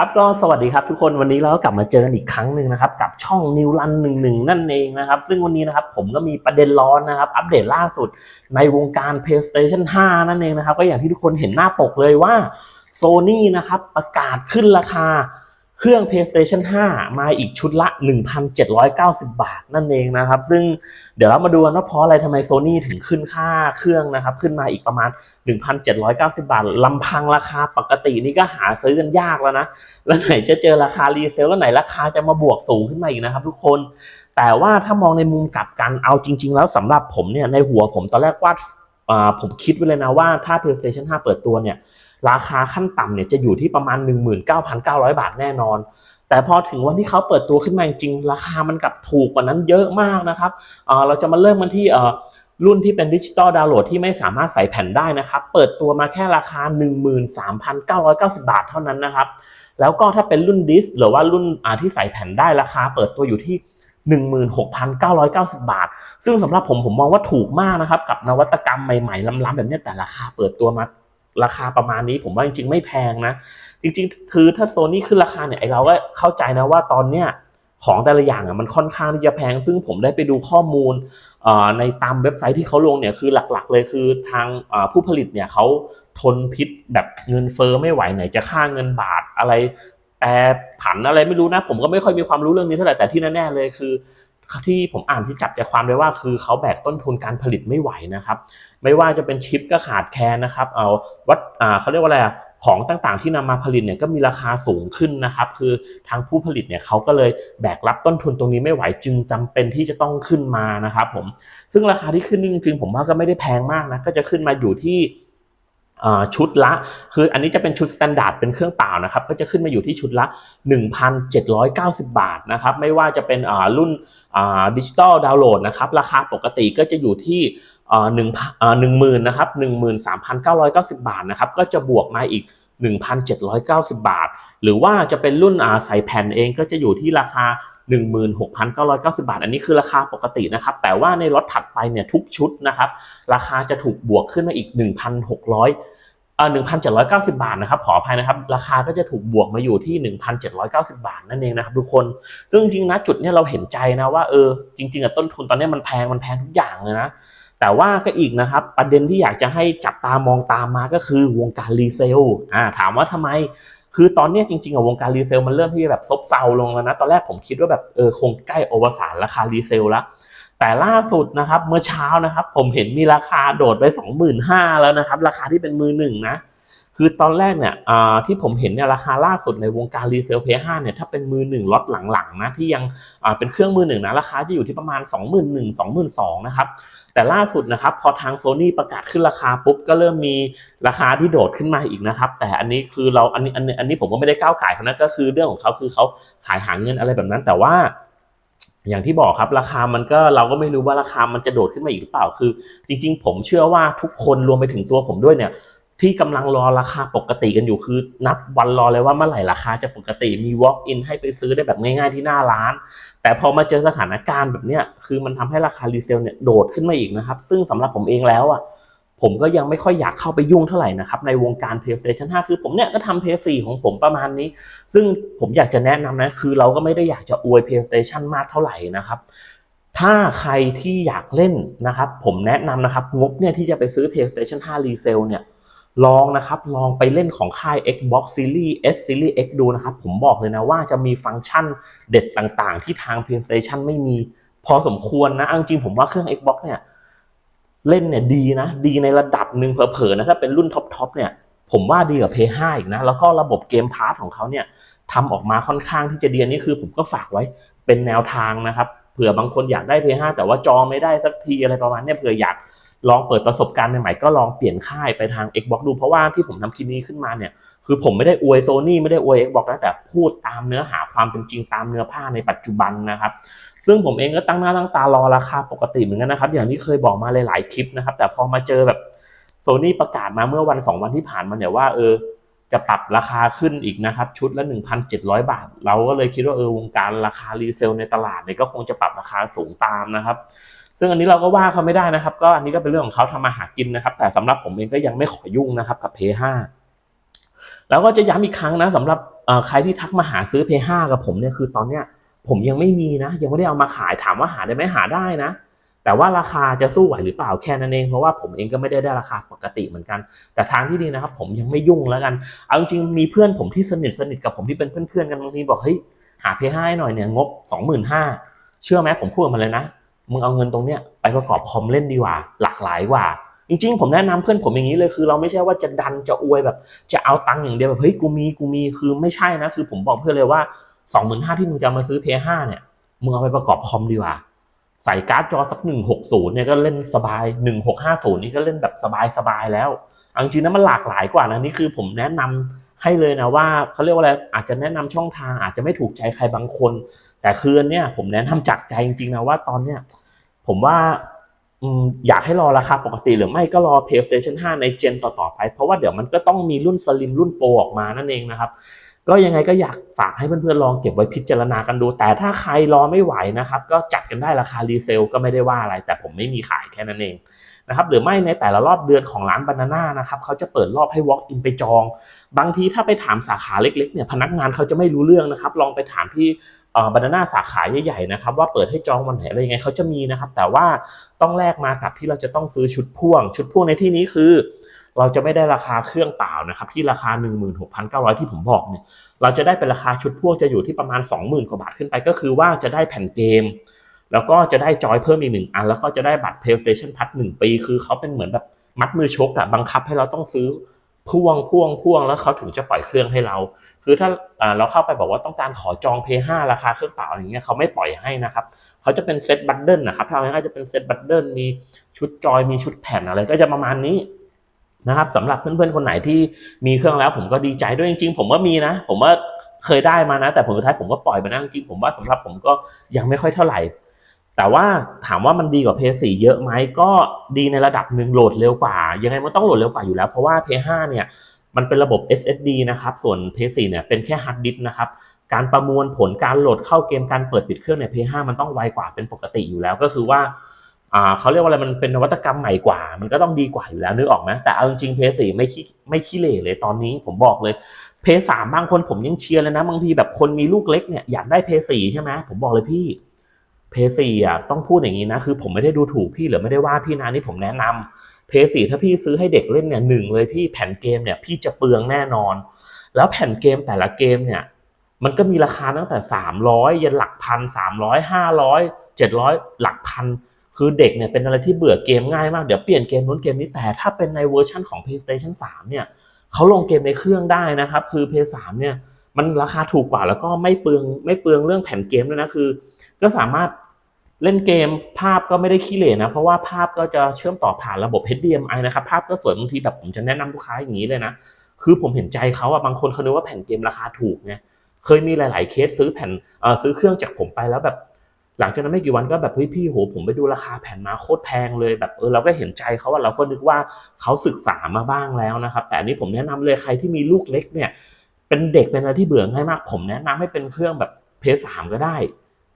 ครับก็สวัสดีครับทุกคนวันนี้เราก็กลับมาเจอกันอีกครั้งหนึ่งนะครับกับช่องนิวรันหนึ่งหนึ่งนั่นเองนะครับซึ่งวันนี้นะครับผมก็มีประเด็นร้อนนะครับอัปเดตล่าสุดในวงการ PlayStation 5 นั่นเองนะครับก็อย่างที่ทุกคนเห็นหน้าปกเลยว่า Sony นะครับประกาศขึ้นราคา เครื่อง PlayStation 5 มาอีกชุดละ 1,790 บาทนั่นเองนะครับ ซึ่งเดี๋ยวเรามาดูกันว่าเพราะอะไรทำไม Sony ถึงขึ้นค่าเครื่องนะครับ ขึ้นมาอีกประมาณ 1,790 บาทลำพังราคาปกตินี่ก็หาซื้อกันยากแล้วนะ แล้วไหนจะเจอราคารีเซลแล้วไหนราคาจะมาบวกสูงขึ้นมาอีกนะครับทุกคน แต่ว่าถ้ามองในมุมกลับกันเอาจริง ๆ แล้วสำหรับผมเนี่ยในหัวผมตอนแรกว่าผมคิดไว้เลยนะว่าถ้า PlayStation 5 เปิดตัวเนี่ย ราคาขั้นต่ำเนี่ยจะอยู่ที่ประมาณ 19,900 บาทแน่นอน แต่พอถึงวันที่เขาเปิดตัวขึ้นมาจริงราคามันกลับถูกกว่านั้นเยอะมากนะครับเเราจะมาเริ่มกันที่รุ่นที่เป็นดิจิตอลดาวน์โหลดที่ไม่สามารถใส่แผ่นได้นะครับ เปิดตัวมาแค่ราคา 13,990 บาทเท่านั้นนะครับ แล้วก็ถ้าเป็นรุ่นดิสก์หรือว่ารุ่นที่ใส่แผ่นได้ราคา เปิดตัวอยู่ที่16,990 บาท ซึ่งสำหรับผมผมมองว่าถูกมากนะครับ กับนวัตกรรมใหม่ๆล้ำๆแบบนี้แต่ราคาเปิดตัวมา ราคาประมาณนี้ผมว่าจริงๆ ไม่แพงนะ จริงๆคือถ้าโซนี่ขึ้นราคาเนี่ยไอเราก็เข้าใจนะว่าตอนเนี้ยของแต่ละอย่างอะมันค่อนข้างที่จะแพง ซึ่งผมได้ไปดูข้อมูลในตามเว็บไซต์ที่เขาลงเนี่ยคือหลักๆ เลยคือทางผู้ผลิตเนี่ยเขาทนพิษแบบเงินเฟ้อไม่ไหวไหนจะค่าเงินบาทอะไรแปรผันอะไรไม่รู้นะ ผมก็ไม่ค่อยมีความรู้เรื่องนี้เท่าไหร่แต่ที่แน่ๆเลยคือ ที่ผมอ่านที่จับใจความได้ว่าคือเขาแบกต้นทุนการผลิตไม่ไหวนะครับ ไม่ว่าจะเป็นชิปก็ขาดแคลนนะครับ เอาวัดอ่าเขาเรียกว่าอะไรอะของต่างๆที่นำมาผลิตเนี่ยก็มีราคาสูงขึ้นนะครับ คือทางผู้ผลิตเนี่ยเขาก็เลยแบกรับต้นทุนตรงนี้ไม่ไหวจึงจำเป็นที่จะต้องขึ้นมานะครับผมซึ่งราคาที่ขึ้นนี่จริงๆผมว่าก็ไม่ได้แพงมากนะก็จะขึ้นมาอยู่ที่ ชุดละ คืออันนี้จะเป็นชุดสแตนดาร์ดเป็นเครื่องเปล่านะครับ ก็จะขึ้นมาอยู่ที่ชุดละ 1,790 บาทนะครับ ไม่ว่าจะเป็นอ่ารุ่นอ่าดิจิตอลดาวน์โหลดนะครับ ราคาปกติก็จะอยู่ที่อ่าหนึ่งอ่าหนึ่งหมื่นนะครับหนึ่งหมื่นสามพันเก้าร้อยเก้าสิบบาทนะครับ ก็จะบวกมาอีก 1,790 บาท หรือว่าจะเป็นรุ่นอ่าใส่แผ่นเองก็จะอยู่ที่ราคา 16,990 บาท อันนี้คือราคาปกตินะครับ แต่ว่าในล็อตถัดไปเนี่ยทุกชุดนะครับ ราคาจะถูกบวกขึ้นมาอีก 1,600เอ่อ1,790 บาทนะครับขออภัยนะครับ ราคาก็จะถูกบวกมาอยู่ที่ 1,790 บาทนั่นเองนะครับทุกคน ซึ่งจริงๆนะจุดเนี้ยเราเห็นใจนะว่าเออจริงๆอะต้นทุนตอนนี้มันแพงมันแพงทุกอย่างเลยนะแต่ว่าก็อีกนะครับ ประเด็นที่อยากจะให้จับตามองตามมาก็คือวงการรีเซลอ่าถามว่าทำไม คือตอนนี้จริงๆอะวงการรีเซลมันเริ่มที่จะแบบซบเซาลงแล้วนะ ตอนแรกผมคิดว่าแบบเออคงใกล้อวสานราคารีเซลละแต่ล่าสุดนะครับเมื่อเช้านะครับ ผมเห็นมีราคาโดดไป 25,000 แล้วนะครับ ราคาที่เป็นมือหนึ่งนะ คือตอนแรกเนี่ยที่ผมเห็นเนี่ยราคาล่าสุดในวงการรีเซลเพย์ห้าเนี่ยถ้าเป็นมือหนึ่งล็อตหลังๆนะที่ยังเป็นเครื่องมือหนึ่งนะราคาจะอยู่ที่ประมาณ 21,000 22,000นะครับแต่ล่าสุดนะครับพอทางโซ n y ประกาศขึ้นราคาปุ๊บก็เริ่มมีราคาที่โดดขึ้นมาอีกนะครับ แต่อันนี้คือเราอันนี้อันนี้อันนี้ผมก็ไม่ได้ก้าวไก่เขานะก็คือเรื่องของเขาคือเขาขายหาเงินอะไรแบบนั้นแต่ว่าอย่างที่บอกครับราคามันก็เราก็ไม่รู้ว่าราคามันจะโดดขึ้นมาอีกหรือเปล่าคือ จริง ๆ ผมเชื่อว่าทุกคนรวมไปถึงตัวผมด้วยเนี่ย ที่กำลังรอราคาปกติกันอยู่คือนับวันรอเลยว่าเมื่อไหร่ราคาจะปกติมี walk in ให้ไปซื้อได้แบบง่าย ๆที่หน้าร้าน แต่พอมาเจอสถานการณ์แบบเนี้ยคือมันทำให้ราคารีเซลเนี่ยโดดขึ้นมาอีกนะครับ ซึ่งสำหรับผมเองแล้วอะผมก็ยังไม่ค่อยอยากเข้าไปยุ่งเท่าไหร่นะครับในวงการ PlayStation 5 คือผมเนี่ยก็ทำ PS4 ของผมประมาณนี้ ซึ่งผมอยากจะแนะนำนะ คือเราก็ไม่ได้อยากจะอวย PlayStation มากเท่าไหร่นะครับ ถ้าใครที่อยากเล่นนะครับ ผมแนะนำนะครับ งบเนี่ยที่จะไปซื้อ PlayStation 5 Resale เนี่ย ลองนะครับลองไปเล่นของค่าย Xbox Series S Series X ดูนะครับ ผมบอกเลยนะว่าจะมีฟังก์ชันเด็ดต่างๆ ที่ทาง PlayStation ไม่มีพอสมควรนะจริงผมว่าเครื่อง Xbox เนี่ยเล่นเนี่ยดีนะ ดีในระดับหนึ่งเผลอๆนะถ้าเป็นรุ่นท็อปๆเนี่ยผมว่าดีกว่า PS5 อีกนะ แล้วก็ระบบเกมพาร์ทของเขาเนี่ยทำออกมาค่อนข้างที่จะดีนนี้คือผมก็ฝากไว้เป็นแนวทางนะครับ เผื่อบางคนอยากได้ PS5 แต่ว่าจอไม่ได้สักทีอะไรประมาณเนี้ยเผื่ออยาก ลองเปิดประสบการณ์ใหม่ๆก็ลองเปลี่ยนค่ายไปทาง Xbox ดู เพราะว่าที่ผมทำคลิปนี้ขึ้นมาเนี่ยคือผมไม่ได้อวยโซนี่ไม่ได้อวย Xbox นะแต่พูดตามเนื้อหาความเป็นจริงตามเนื้อผ้าในปัจจุบันนะครับ ซึ่งผมเองก็ตั้งหน้าตั้งตารอราคาปกติเหมือนกันนะครับ อย่างที่เคยบอกมาหลายๆคลิปนะครับ แต่พอมาเจอแบบโซนี่ประกาศมาเมื่อวันสองวันที่ผ่านมาเนี่ยว่าเออจะปรับราคาขึ้นอีกนะครับ ชุดละ 1,700 บาท เราก็เลยคิดว่าเออวงการราคารีเซลในตลาดเนี่ยก็คงจะปรับราคาสูงตามนะครับ ซึ่งอันนี้เราก็ว่าเขาไม่ได้นะครับ ก็อันนี้ก็เป็นเรื่องของเขาทำมาหากินนะครับ แต่สำหรับผมเองก็ยังไม่ขอยุ่งนะครับกับ p 5แล้วก็จะย้ำอีกครั้งนะสำหรับใครที่ทักมาหาซื้อ P5 กับผมเนี่ยคือตอนเนี้ยผมยังไม่มีนะ ยังไม่ได้เอามาขายถามว่าหาได้ไหมหาได้นะ แต่ว่าราคาจะสู้ไหวหรือเปล่าแค่นั้นเองเพราะว่าผมเองก็ไม่ได้ได้ราคาปกติเหมือนกัน แต่ทางที่ดีนะครับ ผมยังไม่ยุ่งแล้วกัน เอาจริงมีเพื่อนผมที่สนิทสนิทกับผมที่เป็นเพื่อนๆกันบางทีบอกเฮ้ยหา P5 ให้หน่อยเนี่ยงบ 25,000เชื่อไหมผมพูดมันเลยนะ มึงเอาเงินตรงเนี้ยไปประกอบคอมเล่นดีกว่า หลากหลายกว่า จริงๆ ผมแนะนำเพื่อนผมอย่างนี้เลยคือ เราไม่ใช่ว่าจะดันจะอวยแบบ จะเอาตังค์อย่างเดียวแบบเฮ้ยกูมีกูมีคือไม่ใช่นะคือ ผมบอกเพื่อนเลยว่า25,000ที่มึงจะมาซื้อ P5 เนี่ยมึงเอาไปประกอบคอมดีกว่าใส่การ์ดจอสัก160เนี่ยก็เล่นสบาย1650นี่ก็เล่นแบบสบายๆแล้วเอาจริงๆนะมันหลากหลายกว่านะนี่คือผมแนะนำให้เลยนะว่าเขาเรียกว่าอะไรอาจจะแนะนำช่องทางอาจจะไม่ถูกใจใครบางคน แต่คืนเนี่ยผมแนะนำจากใจจริงๆนะว่าตอนเนี้ยผมว่าอืมอยากให้รอราคาปกติหรือไม่ก็รอ PlayStation 5 ในเจนต่อๆไป เพราะว่าเดี๋ยวมันก็ต้องมีรุ่นสลิมรุ่นโปรออกมานั่นเองนะครับ ก็ยังไงก็อยากฝากให้เพื่อนๆลองเก็บไว้พิจารณากันดู แต่ถ้าใครรอไม่ไหวนะครับ ก็จัดกันได้ราคารีเซลก็ไม่ได้ว่าอะไร แต่ผมไม่มีขายแค่นั้นเองนะครับหรือไม่ในแต่ละรอบเดือนของร้านบานาน่านะครับเขาจะเปิดรอบให้ walk in ไปจอง บางทีถ้าไปถามสาขาเล็กๆเนี่ยพนักงานเขาจะไม่รู้เรื่องนะครับ ลองไปถามที่ บานาน่าสาขาใหญ่ๆนะครับว่าเปิดให้จองวันไหนอะไรยังไงเขาจะมีนะครับ แต่ว่าต้องแลกมากับที่เราจะต้องซื้อชุดพ่วง ชุดพ่วงในที่นี้คือ เราจะไม่ได้ราคาเครื่องเปล่านะครับที่ราคา 16,900 ที่ผมบอกเนี่ยเราจะได้เป็นราคาชุดพ่วงจะอยู่ที่ประมาณ 20,000 กว่าบาทขึ้นไป ก็คือว่าจะได้แผ่นเกม แล้วก็จะได้จอยเพิ่มอีกหนึ่งอัน แล้วก็จะได้บัตร PlayStation Plus หนึ่งปี คือเขาเป็นเหมือนแบบมัดมือชกอะบังคับให้เราต้องซื้อ พ่วงพ่วงพ่วงแล้วเขาถึงจะปล่อยเครื่องให้เรา คือถ้าเราเข้าไปบอกว่าต้องการขอจอง P5 ราคาเครื่องเปล่าอย่างเงี้ยเขาไม่ปล่อยให้นะครับเขาจะเป็นเซตบัตเดิลนะครับถ้าเอาง่ายๆจะเป็นเซตบัตเดิลมีชุดจอยมีชุดแผ่นอะไรก็จะประมาณนี้นะครับสำหรับเพื่อนๆคนไหนที่มีเครื่องแล้ว ผมก็ดีใจด้วยจริงๆ ผมว่ามีนะ ผมว่าเคยได้มานะ แต่ผลสุดท้ายผมก็ปล่อยไปนะจริงๆผมว่าสำหรับผมก็ยังไม่ค่อยเท่าไหร่ แต่ว่าถามว่ามันดีกว่า PS4 เยอะไหมก็ดีในระดับหนึ่งโหลดเร็วกว่า ยังไงมันต้องโหลดเร็วกว่าอยู่แล้ว เพราะว่า PS5 เนี่ยมันเป็นระบบ SSD นะครับ ส่วน PS4 เนี่ยเป็นแค่ฮาร์ดดิสก์นะครับ การประมวลผลการโหลดเข้าเกมการเปิดปิดเครื่องใน PS5 มันต้องไวกว่าเป็นปกติอยู่แล้วก็คือว่าอ่าเขาเรียกว่าอะไรมันเป็นนวัตกรรมใหม่กว่า มันก็ต้องดีกว่าอยู่แล้วนึกออกไหมแต่เอาจริงเพย์สี่ไม่ขี้ไม่ขี้เหร่เลยตอนนี้ผมบอกเลยเพย์สามบางคนผมยังเชียร์เลยนะบางทีแบบคนมีลูกเล็กเนี่ยอยากได้เพย์สี่ใช่ไหมผมบอกเลยพี่ เพย์สี่อะต้องพูดอย่างนี้นะคือผมไม่ได้ดูถูกพี่หรือไม่ได้ว่าพี่นะนี่ผมแนะนำเพย์สี่ถ้าพี่ซื้อให้เด็กเล่นเนี่ยหนึ่งเลยพี่แผ่นเกมเนี่ยพี่จะเปลืองแน่นอน แล้วแผ่นเกมแต่ละเกมเนี่ยมันก็มีราคาตั้งแต่สามร้อยยันหลักพันสามร้อยห้าร้อยเจ็ดร้อยหลักพันคือเด็กเนี่ยเป็นอะไรที่เบื่อเกมง่ายมาก เดี๋ยวเปลี่ยนเกมนู้นเกมนี้แต่ถ้าเป็นในเวอร์ชันของ PlayStation 3 เนี่ยเขาลงเกมในเครื่องได้นะครับ คือ PS3 เนี่ยมันราคาถูกกว่าแล้วก็ไม่เปลืองไม่เปลืองเรื่องแผ่นเกมด้วยนะคือ ก็สามารถเล่นเกมภาพก็ไม่ได้ขี้เหร่นะ เพราะว่าภาพก็จะเชื่อมต่อผ่านระบบ HDMI นะครับ ภาพก็สวยบางทีแบบผมจะแนะนำลูกค้าอย่างนี้เลยนะ คือผมเห็นใจเขาอะบางคนเขาคิดว่าแผ่นเกมราคาถูกไงเคยมีหลาย ๆ เคสซื้อแผ่นเอ่อซื้อเครื่องจากผมไปแล้วแบบ หลังจากนั้นไม่กี่วันก็แบบเฮ้ยพี่โหผมไปดูราคาแผ่นมาโคตรแพงเลยแบบเออเราก็เห็นใจเขาว่าเราก็นึกว่าเขาศึกษามาบ้างแล้วนะครับ แต่อันนี้ผมแนะนำเลยใครที่มีลูกเล็กเนี่ย เป็นเด็กเป็นอะไรที่เบื่อง่ายมาก ผมแนะนำให้เป็นเครื่องแบบเพสามก็ได้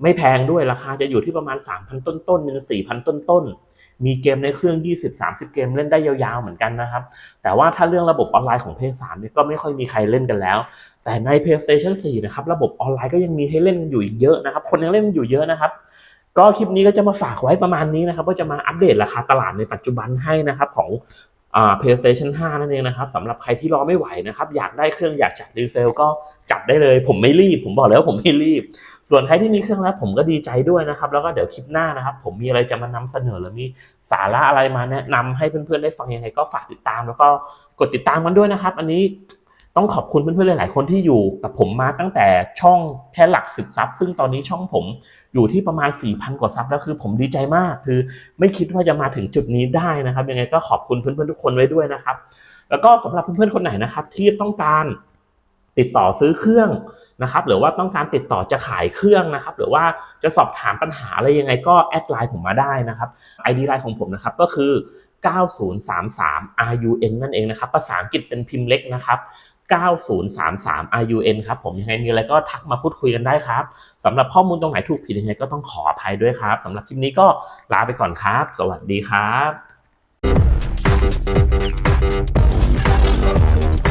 ไม่แพงด้วยราคาจะอยู่ที่ประมาณ 3,000 ต้นๆเป็น4,000 ต้นๆมีเกมในเครื่อง 20-30 เกมเล่นได้ยาวๆเหมือนกันนะครับ แต่ว่าถ้าเรื่องระบบออนไลน์ของเพย์สามเนี่ยก็ไม่ค่อยมีใครเล่นกันแล้ว แต่ใน PlayStation 4 นะครับ ระบบออนไลน์ก็ยังมีให้เล่นอยู่เยอะนะครับ คนยังเล่นอยู่เยอะนะครับ ก็คลิปนี้ก็จะมาฝากไว้ประมาณนี้นะครับว่าจะมาอัปเดตราคาตลาดในปัจจุบันให้นะครับของอ่า PlayStation 5 นั่นเองนะครับสำหรับใครที่รอไม่ไหวนะครับ อยากได้เครื่องอยากจัดรีเซลก็จัดได้เลย ผมไม่รีบ ผมบอกแล้วว่าผมไม่รีบ ส่วนใครที่มีเครื่องแล้วผมก็ดีใจด้วยนะครับ แล้วก็เดี๋ยวคลิปหน้านะครับ ผมมีอะไรจะมานำเสนอหรือมีสาระอะไรมาแนะนำให้เพื่อนๆได้ฟังยังไงก็ฝากติดตาม แล้วก็กดติดตามกันด้วยนะครับ อันนี้ต้องขอบคุณเพื่อนๆหลายๆคนที่อยู่กับผมมาตั้งแต่ช่องแค่หลักสิบซับซึ่งตอนนี้ช่องผมอยู่ที่ประมาณ 4,000 กว่าซับแล้วคือผมดีใจมาก คือไม่คิดว่าจะมาถึงจุดนี้ได้นะครับ ยังไงก็ขอบคุณเพื่อนๆทุกคนไว้ด้วยนะครับ แล้วก็สำหรับเพื่อนๆคนไหนนะครับ ที่ต้องการ ติดต่อซื้อเครื่องนะครับหรือว่าต้องการติดต่อจะขายเครื่องนะครับหรือว่าจะสอบถามปัญหาอะไรยังไงก็แอดไลน์ผมมาได้นะครับ ID ไลน์ของผมนะครับก็คือ 9033 RUN นั่นเองนะครับภาษาอังกฤษเป็นพิมพ์เล็กนะครับ 9033 RUN ครับผมยังไงมีอะไรก็ทักมาพูดคุยกันได้ครับสำหรับข้อมูลตรงไหนถูกผิดยังไงก็ต้องขออภัยด้วยครับสำหรับคลิปนี้ก็ลาไปก่อนครับ สวัสดีครับ